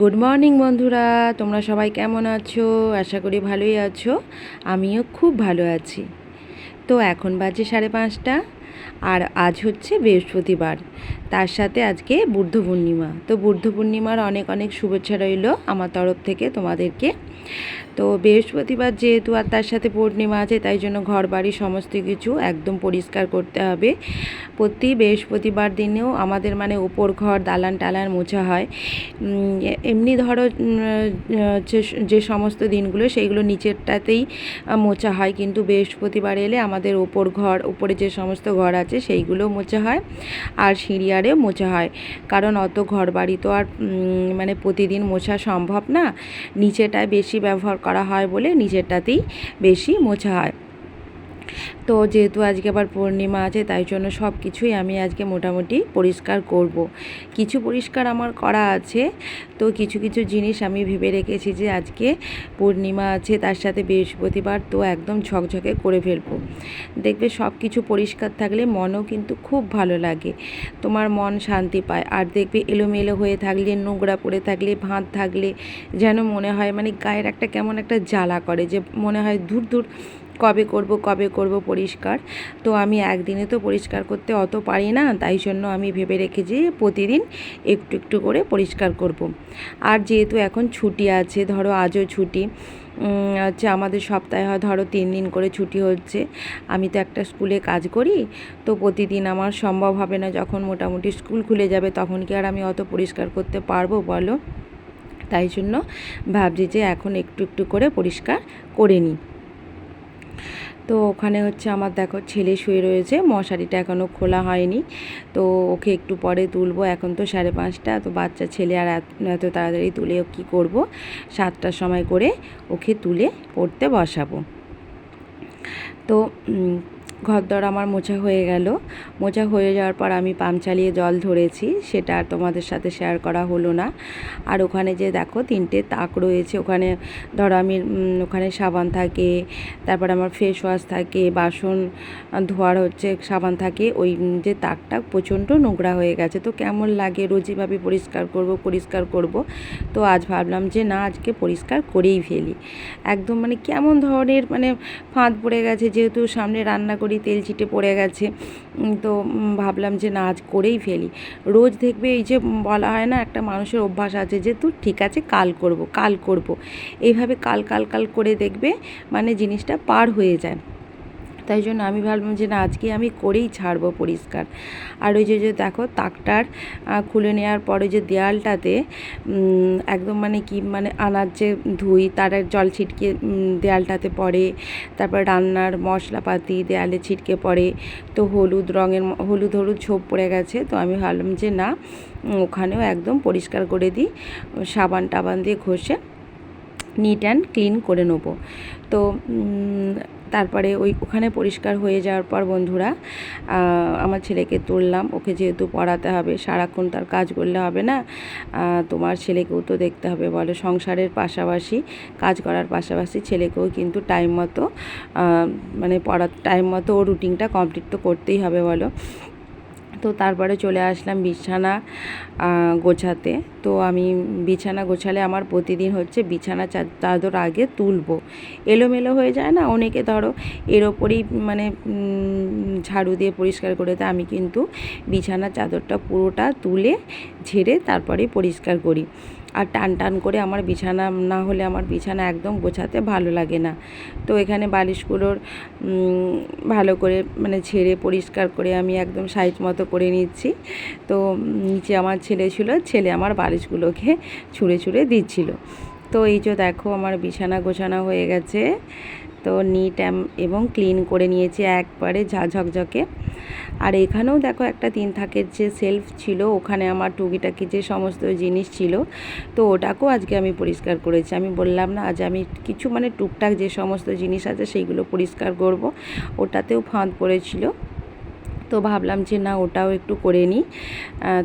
Good morning বন্ধুরা। তোমরা সবাই কেমন আছো? আশা করি ভালোই আছো। আমিও খুব ভালো আছি। তো এখন বাজে সাড়ে পাঁচটা, আর আজ হচ্ছে বৃহস্পতিবার। তার সাথে আজকে বুদ্ধ পূর্ণিমা। তো বুদ্ধ পূর্ণিমার অনেক অনেক শুভেচ্ছা রইল আমার তরফ থেকে তোমাদেরকে। তো বৃহস্পতিবার যেহেতু আর তার সাথে পূর্ণিমা আছে, তাই জন্য ঘর বাড়ি সমস্ত কিছু একদম পরিষ্কার করতে হবে। প্রতি বৃহস্পতিবার দিনেও আমাদের মানে ওপর ঘর দালান টালান মোছা হয়। এমনি ধরো যে সমস্ত দিনগুলো সেইগুলো নিচেরটাতেই মোছা হয়। কিন্তু বৃহস্পতিবার এলে আমাদের ওপর ঘর উপরে যে সমস্ত ঘর আছে সেইগুলো মোছা হয় আর সিঁড়িয়ারেও মোছা হয়। কারণ অত ঘর বাড়ি তো আর মানে প্রতিদিন মোছা সম্ভব না। নিচেটায় বেশি ব্যবহার করা হয় বলে নিজেরটাতেই বেশি মোছা হয়। তো যেহেতু আজকে আবার পূর্ণিমা আছে, তাই জন্য সব কিছুই আমি আজকে মোটামুটি পরিষ্কার করব। কিছু পরিষ্কার আমার করা আছে, তো কিছু কিছু জিনিস আমি ভেবে রেখেছি যে আজকে পূর্ণিমা আছে, তার সাথে বৃহস্পতিবার তো একদম ঝকঝকে করে ফেলব দেখবে সব কিছু পরিষ্কার থাকলে মনও কিন্তু খুব ভালো লাগে, তোমার মন শান্তি পায় আর দেখবে এলোমেলো হয়ে থাকলে, নোংরা পড়ে থাকলে ভাঁত থাকলে, যেন মনে হয় মানে গায়ের একটা কেমন একটা জ্বালা করে, যে মনে হয় দূর দূর কবে করব কবে করব পরিষ্কার। তো আমি একদিনে তো পরিষ্কার করতে অত পারি না, তাই জন্য আমি ভেবে রেখেছি প্রতিদিন একটু একটু করে পরিষ্কার করব। আর যেহেতু এখন ছুটি আছে, ধরো আজও ছুটি হচ্ছে আমাদের সপ্তাহে হয়, ধরো তিন দিন করে ছুটি হচ্ছে, আমি তো একটা স্কুলে কাজ করি, তো প্রতিদিন আমার সম্ভব হবে না যখন মোটামুটি স্কুল খুলে যাবে তখন কি আর আমি অত পরিষ্কার করতে পারব বলো? তাই জন্য ভাবছি যে এখন একটু একটু করে পরিষ্কার করে নিই। তো ওখানে হচ্ছে আমার দেখো ছেলে শুয়ে রয়েছে, মশারিটা এখনও খোলা হয়নি। তো ওকে একটু পরে তুলবো, এখন তো সাড়ে পাঁচটা, তো বাচ্চা ছেলে আর এত তাড়াতাড়ি তুলে কি করব? সাতটার সময় করে ওকে তুলে পড়তে বসাবো। তো ঘরদর আমার মোছা হয়ে গেল। মোছা হয়ে যাওয়ার পর আমি পাম্প চালিয়ে জল ধরেছি, সেটা আর তোমাদের সাথে শেয়ার করা হলো না। আর ওখানে যে দেখো তিনটে তাক রয়েছে, ওখানে ধরো আমি ওখানে সাবান থাকে, তারপর আমার ফেস ওয়াশ থাকে, বাসন ধোয়ার হচ্ছে সাবান থাকে, ওই যে তাকটা প্রচণ্ড নোংরা হয়ে গেছে। তো কেমন লাগে রোজইভাবে পরিষ্কার করব পরিষ্কার করব? তো আজ ভাবলাম যে না, আজকে পরিষ্কার করেই ফেলি। একদম মানে কেমন ধরনের মানে ফাঁদ পড়ে গেছে, যেহেতু সামনে রান্না তেল ছিটে পড়ে গেছে। তো ভাবলাম যে না, আজ করেই ফেলি। রোজ দেখবে এই যে বলা হয় না, একটা মানুষের অভ্যাস আছে যে তুই ঠিক আছে, কাল করব কাল করব। এইভাবে কাল কাল কাল করে দেখবে মানে জিনিসটা পার হয়ে যায়। তাই জন্য আমি ভাবলাম যে না, আজকে আমি করেই ছাড়বো পরিষ্কার। আর ওই যে যে দেখো তাকটার খুলে নেওয়ার পরে যে দেয়ালটাতে একদম মানে কি মানে আনাজ যে ধুই, তার জল ছিটকে দেয়ালটাতে পড়ে। তারপর রান্নার মশলাপাতি দেয়ালে ছিটকে পড়ে। তো হলুদ রঙের হলুদ হলুদ ছোপ পড়ে গেছে। তো আমি ভাবলাম যে না ওখানেও একদম পরিষ্কার করে দিই। সাবান টাবান দিয়ে ঘষে, নিট অ্যান্ড ক্লিন করে নেব। তো তারপরে ওই ওখানে পরিষ্কার হয়ে যাওয়ার পর বন্ধুরা আমার ছেলেকে তুললাম। ওকে যেহেতু পড়াতে হবে, সারাক্ষণ তার কাজ করলে হবে না। তোমার ছেলেকেও তো দেখতে হবে বলো, সংসারের পাশাপাশি, কাজ করার পাশাপাশি ছেলেকেও কিন্তু টাইম মতো মানে পড়ার টাইম মতো ও রুটিনটা কমপ্লিট তো করতেই হবে বলো। তো তারপরে চলে আসলাম বিছানা গোছাতে। তো আমি বিছানা গোছালে আমার প্রতিদিন হচ্ছে বিছানা চাদর আগে তুলবো। এলোমেলো হয়ে যায় না? অনেকে ধরো এর ওপরেই মানে ঝাড়ু দিয়ে পরিষ্কার করে দেয়। আমি কিন্তু বিছানা চাদরটা পুরোটা তুলে, ঝেড়ে তারপরে পরিষ্কার করি। আর টান টান করে আমার বিছানা, না হলে আমার বিছানা একদম গোছাতে ভালো লাগে না। তো এখানে বালিশগুলোর ভালো করে মানে ছেড়ে পরিষ্কার করে আমি একদম সাইজ মতো করে নিচ্ছি। তো নিচে আমার ছেলে ছিল, ছেলে আমার বালিশগুলোকে ছুঁড়ে ছুঁড়ে দিচ্ছিল। তো এই যে দেখো আমার বিছানা গোছানো হয়ে গেছে। তো নিট এবং ক্লিন করে নিয়েছি একবারে ঝা ঝকঝকে আর এখানেও দেখো একটা তিন থাকের যে সেলফ ছিল, ওখানে আমার টুকিটাকি যে সমস্ত জিনিস ছিল, তো ওটাকেও আজকে আমি পরিষ্কার করেছি। আমি বললাম না, আজ আমি কিছু মানে টুকটাক যে সমস্ত জিনিস আছে, সেইগুলো পরিষ্কার করব। ওটাতেও ফাঁদ পড়েছিল। তো ভাবলাম যে না, ওটাও একটু করে নিই।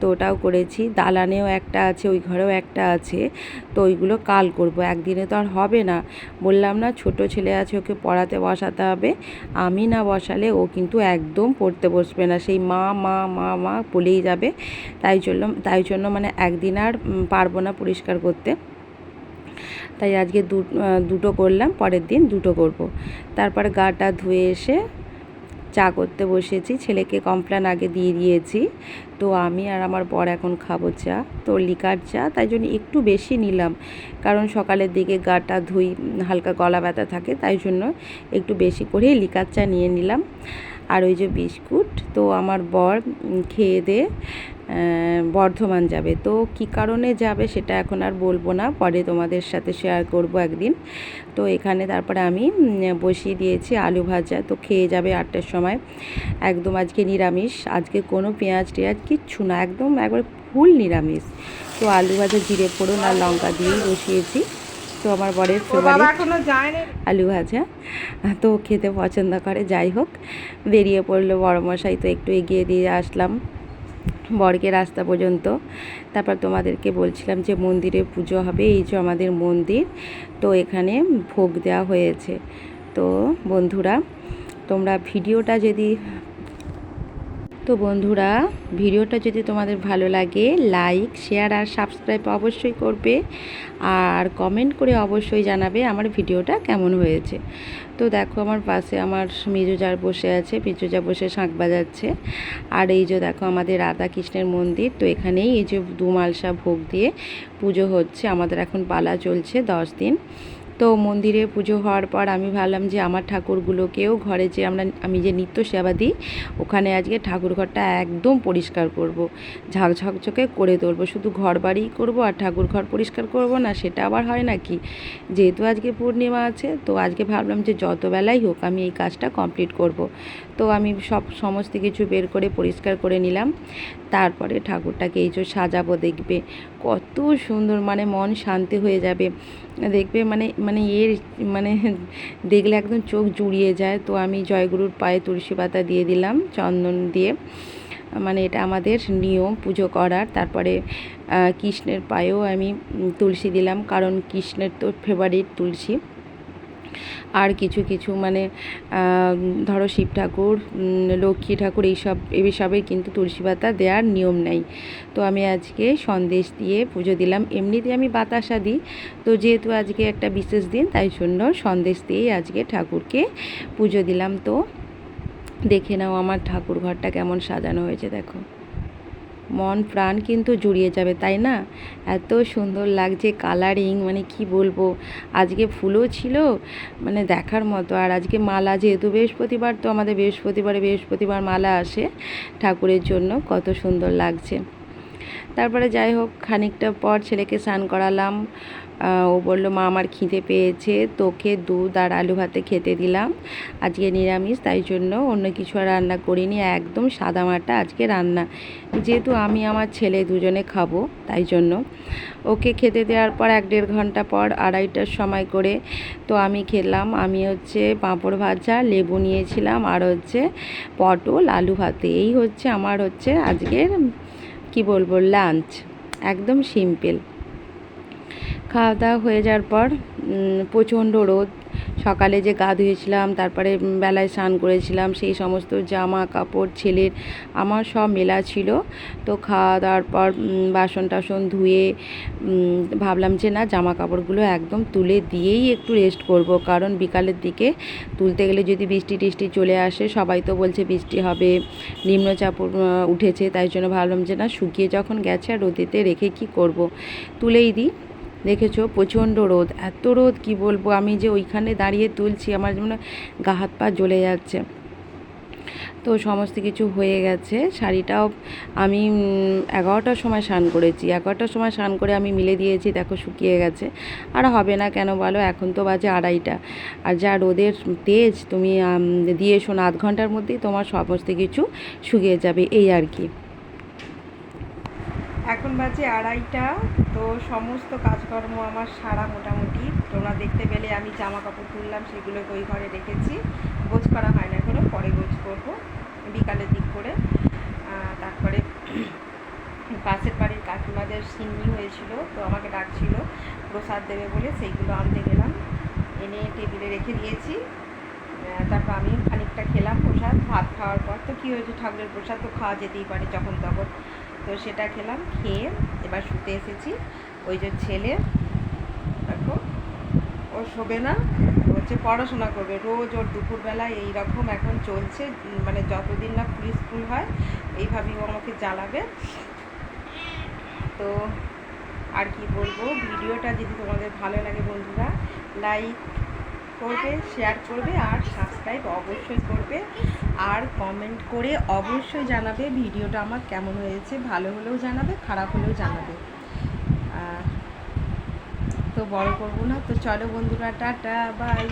তো ওটাও করেছি। দালানেও একটা আছে, ওই ঘরেও একটা আছে। তো ওইগুলো কাল করব। একদিনে তো আর হবে না। বললাম না, ছোট ছেলে আছে, ওকে পড়াতে বসাতে হবে। আমি না বসালে ও কিন্তু একদম পড়তে বসবে না। সেই মা মা মা মা বলেই যাবে। তাই জন্য তাই জন্য মানে একদিন আর পারব না পরিষ্কার করতে। তাই আজকে দুটো করলাম, পরের দিন দুটো করব। তারপর গাটা ধুয়ে এসে চা করতে বসেছি, ছেলেকে কমপ্ল্যান আগে দিয়ে দিয়েছি। তো আমি আর আমার বর এখন খাব চা, তো লিকার চা, তাই জন্য একটু বেশি নিলাম। কারণ সকালের দিকে গাটা ধুই, হালকা গলা ব্যথা থাকে, তাই জন্য একটু বেশি করে লিকার চা নিয়ে নিলাম। আর ওই যে বিস্কুট, তো আমার বর খেয়ে দিয়ে বর্ধমান যাবে। তো কি কারণে যাবে সেটা এখন আর বলব না পরে তোমাদের সাথে শেয়ার করব একদিন। তো এখানে তারপরে আমি বসিয়ে দিয়েছি আলু ভাজা। তো খেয়ে যাবে আটটার সময়। একদম আজকে নিরামিষ। আজকে কোনো পেঁয়াজ টেয়াজ কিচ্ছু না। একদম একবার ফুল নিরামিষ। তো আলু ভাজা জিরে ফোড়ন আর লঙ্কা দিয়েই বসিয়েছি। তো আমার বরের আলু ভাজা। তো খেতে পছন্দ করে। যাই হোক বেরিয়ে পড়ল বড় মশাই তো একটু এগিয়ে দিয়ে আসলাম। বরকে রাস্তা পর্যন্ত। তারপর তোমাদেরকে বলছিলাম যে মন্দিরে পুজো হবে, এই যে আমাদের মন্দির। তো এখানে ভোগ দেওয়া হয়েছে। তো বন্ধুরা, তোমরা ভিডিওটা যদি তো বন্ধুরা, ভিডিওটা যদি তোমাদের ভালো লাগে লাইক শেয়ার আর সাবস্ক্রাইব অবশ্যই করবে। আর কমেন্ট করে অবশ্যই জানাবে আমার ভিডিওটা কেমন হয়েছে। তো দেখো, আমার পাশে আমার মেজোজার বসে আছে মেজোজা বসে শাঁখ বাজাচ্ছে। আর এই যে দেখো, আমাদের রাধা কৃষ্ণের মন্দির, তো এখানেই এই যে দু মালসা ভোগ দিয়ে পুজো হচ্ছে। আমাদের এখন পালা চলছে দশ দিন। তো মন্দিরে পুজো হওয়ার পর আমি ভাবলাম যে আমার ঠাকুরগুলোকেও ঘরে যে আমরা, আমি যে নিত্য সেবা দিই, ওখানে আজকে ঠাকুর ঘরটা একদম পরিষ্কার করব। ঝাঁক ঝকঝকে করে তুলবো। শুধু ঘর বাড়িই করব আর ঠাকুর ঘর পরিষ্কার করব না, সেটা আবার হয় নাকি যেহেতু আজকে পূর্ণিমা আছে, তো আজকে ভাবলাম যে যত বেলাই হোক আমি এই কাজটা কমপ্লিট করব। তো আমি সব সমস্ত কিছু বের করে পরিষ্কার করে নিলাম। তারপরে ঠাকুরটাকে এই যে সাজাবো দেখবে। কত সুন্দর মানে মন শান্তি হয়ে যাবে। দেখবে মানে মানে এর মানে দেখলে একদম চোখ জুড়িয়ে যায়। তো আমি জয়গুরুর পায়ে তুলসী পাতা দিয়ে দিলাম, চন্দন দিয়ে। মানে এটা আমাদের নিয়ম, পুজো করার। তারপরে কৃষ্ণের পায়েও আমি তুলসী দিলাম। কারণ কৃষ্ণের তো ফেভারিট তুলসী। আর কিছু কিছু মানে ধরো শিব ঠাকুর লক্ষ্মী ঠাকুর এইসব এইসবের কিন্তু তুলসী পাতা দেওয়ার নিয়ম নেই। তো আমি আজকে সন্দেশ দিয়ে পুজো দিলাম। এমনিতে আমি বাতাসা দিই। তো যেহেতু আজকে একটা বিশেষ দিন, তাই জন্য সন্দেশ দিয়েই আজকে ঠাকুরকে পুজো দিলাম। তো দেখে নাও আমার ঠাকুর ঘরটা কেমন সাজানো হয়েছে, দেখো। মন প্রাণ কিন্তু জুড়িয়ে যাবে, তাই না? এত সুন্দর লাগছে কালারিং মানে কি বলব? আজকে ফুলও ছিল মানে দেখার মতো। আর আজকে মালা, যেহেতু বৃহস্পতিবার, তো আমাদের বৃহস্পতিবারে বৃহস্পতিবার মালা আসে ঠাকুরের জন্য, কত সুন্দর লাগছে। তারপরে যাই হোক, খানিকটা পর ছেলেকে স্নান করালাম। ও বলল, মা, আমার খিদে পেয়েছে, তোকে দুধ আর আলু ভাতে খেতে দিলাম। আজকে নিরামিষ, তাই জন্য অন্য কিছু আর রান্না করিনি। একদম সাদা মাটা আজকে রান্না। যেহেতু আমি আমার ছেলে দুজনে খাব, তাই জন্য। ওকে খেতে দেওয়ার পর এক দেড় ঘণ্টা পর আড়াইটার সময় করে তো আমি খেলাম। আমি হচ্ছে পাঁপড় ভাজা, লেবু নিয়েছিলাম আর হচ্ছে পটল, আলু ভাতে। এই হচ্ছে আমার হচ্ছে আজকের কি বলব লাঞ্চ একদম সিম্পল খাওয়া দাওয়া হয়ে যাওয়ার পর প্রচণ্ড রোদ। সকালে যে গা ধুয়েছিলাম, তারপরে বেলায় স্নান করেছিলাম, সেই সমস্ত জামা কাপড়, ছেলের, আমার সব মেলা ছিল। তো খাওয়া দাওয়ার পর বাসন টাসন ধুয়ে ভাবলাম যে না, জামা কাপড়গুলো একদম তুলে দিয়েই একটু রেস্ট করব। কারণ বিকালের দিকে তুলতে গেলে যদি বৃষ্টি টিষ্টি চলে আসে, সবাই তো বলছে বৃষ্টি হবে, নিম্নচাপ উঠেছে। তাই জন্য ভাবলাম যে না, শুকিয়ে যখন গেছে আর রোদেতে রেখে কি করব? তুলেই দিই। দেখেছ? প্রচণ্ড রোদ। এত রোদ, কি বলব? আমি যে ওইখানে দাঁড়িয়ে তুলছি, আমার যেমন গা হাত পা জ্বলে যাচ্ছে। তো সমস্ত কিছু হয়ে গেছে। শাড়িটাও আমি এগারোটার সময় স্নান করেছি। এগারোটার সময় স্নান করে আমি মিলে দিয়েছি, দেখো শুকিয়ে গেছে। আর হবে না কেন বলো? এখন তো বাজে আড়াইটা। আর যা রোদের তেজ, তুমি দিয়ে না, আধ ঘণ্টার মধ্যেই তোমার সমস্ত কিছু শুকিয়ে যাবে। এই আর কি। এখন বাজে আড়াইটা, তো সমস্ত কাজকর্ম আমার সারা মোটামুটি। তোমরা দেখতে পেলে আমি জামা কাপড় তুললাম সেগুলোকে ওই ঘরে রেখেছি। গোজ করা হয় না এখনও, পরে গোছ করব বিকালের দিক করে। তারপরে পাশের বাড়ির কাকিমাদের সিন্নি হয়েছিল, তো আমাকে ডাকছিল, প্রসাদ দেবে বলে সেইগুলো আনতে গেলাম। এনে টেবিলে রেখে দিয়েছি। তারপর আমি খানিকটা খেলাম প্রসাদ, ভাত খাওয়ার পর। তো কী হয়েছে ঠাকুরের প্রসাদ তো খাওয়া যেতেই পারে যখন তখন তো সেটা খেলাম, খেয়ে এবার শুতে এসেছি। ওই যে ছেলে, দেখো, ও শোবে না হচ্ছে পড়াশোনা করবে। রোজ ওর দুপুরবেলায় এই রকম এখন চলছে মানে যতদিন না প্রি স্কুল হয়, এইভাবেই ও আমাকে জ্বালাবে। তো আর কি বলব, ভিডিওটা যদি তোমাদের ভালো লাগে বন্ধুরা লাইক করবে শেয়ার করবে আর সাবস্ক্রাইব অবশ্যই করবে। আর কমেন্ট করে অবশ্যই জানাবে ভিডিওটা আমার কেমন হয়েছে, ভালো হলেও জানাবে, খারাপ হলেও জানাবে। তো বড় করব না। তো চলো বন্ধুরা, টাটা বাই